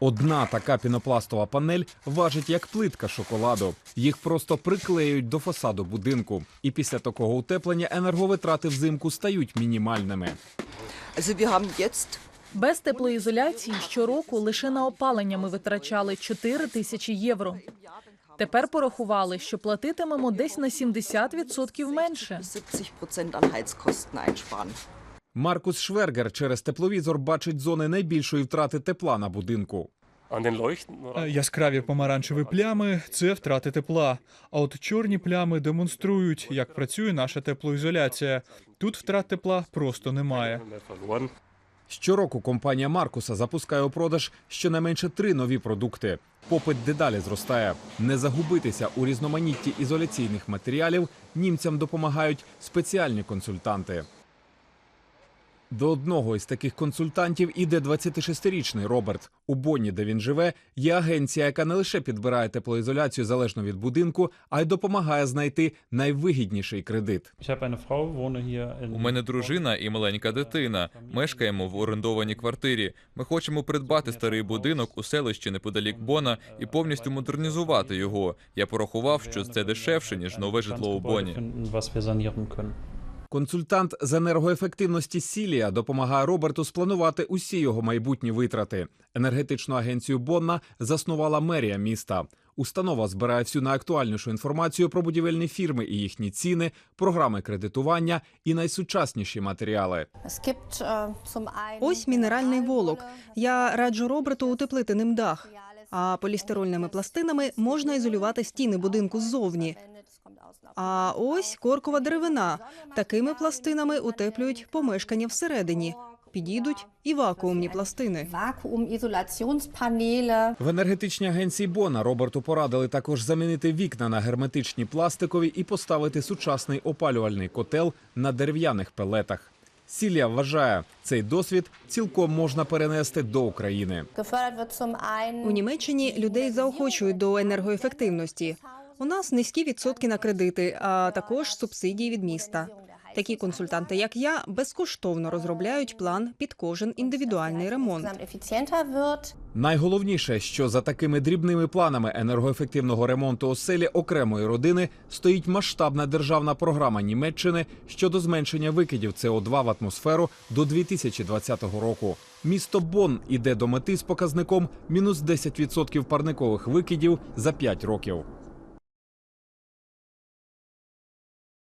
Одна така пінопластова панель важить як плитка шоколаду. Їх просто приклеюють до фасаду будинку. І після такого утеплення енерговитрати взимку стають мінімальними. Без теплоізоляції щороку лише на опалення ми витрачали 4 тисячі євро. Тепер порахували, що платитимемо десь на 70% менше. 70 Prozent an Heizkosten einsparen. Маркус Швергер через тепловізор бачить зони найбільшої втрати тепла на будинку. Leuchten Е, Яскраві помаранчеві плями це втрати тепла. А от чорні плями демонструють, як працює наша теплоізоляція. Тут втрат тепла просто немає. Щороку компанія Маркуса запускає у продаж щонайменше три нові продукти. Попит дедалі зростає. Не загубитися у різноманітті ізоляційних матеріалів німцям допомагають спеціальні консультанти. До одного із таких консультантів іде 26-річний Роберт. У Бонні, де він живе, є агенція, яка не лише підбирає теплоізоляцію залежно від будинку, а й допомагає знайти найвигідніший кредит. У мене дружина і маленька дитина. Мешкаємо в орендованій квартирі. Ми хочемо придбати старий будинок у селищі неподалік Бона і повністю модернізувати його. Я порахував, що це дешевше ніж нове житло у Боні. Консультант з енергоефективності Сілія допомагає Роберту спланувати усі його майбутні витрати. Енергетичну агенцію Бонна заснувала мерія міста. Установа збирає всю найактуальнішу інформацію про будівельні фірми і їхні ціни, програми кредитування і найсучасніші матеріали. Ось мінеральний волок. Я раджу Роберту утеплити ним дах. А полістирольними пластинами можна ізолювати стіни будинку ззовні. А ось коркова деревина. Такими пластинами утеплюють помешкання всередині. Підійдуть і вакуумні пластини. В енергетичній агенції Бона Роберту порадили також замінити вікна на герметичні пластикові і поставити сучасний опалювальний котел на дерев'яних пелетах. Сілія вважає, цей досвід цілком можна перенести до України. У Німеччині людей заохочують до енергоефективності. У нас низькі відсотки на кредити, а також субсидії від міста. Такі консультанти, як я, безкоштовно розробляють план під кожен індивідуальний ремонт. Найголовніше, що за такими дрібними планами енергоефективного ремонту оселі окремої родини стоїть масштабна державна програма Німеччини щодо зменшення викидів СО2 в атмосферу до 2020 року. Місто Бонн іде до мети з показником мінус 10% парникових викидів за 5 років.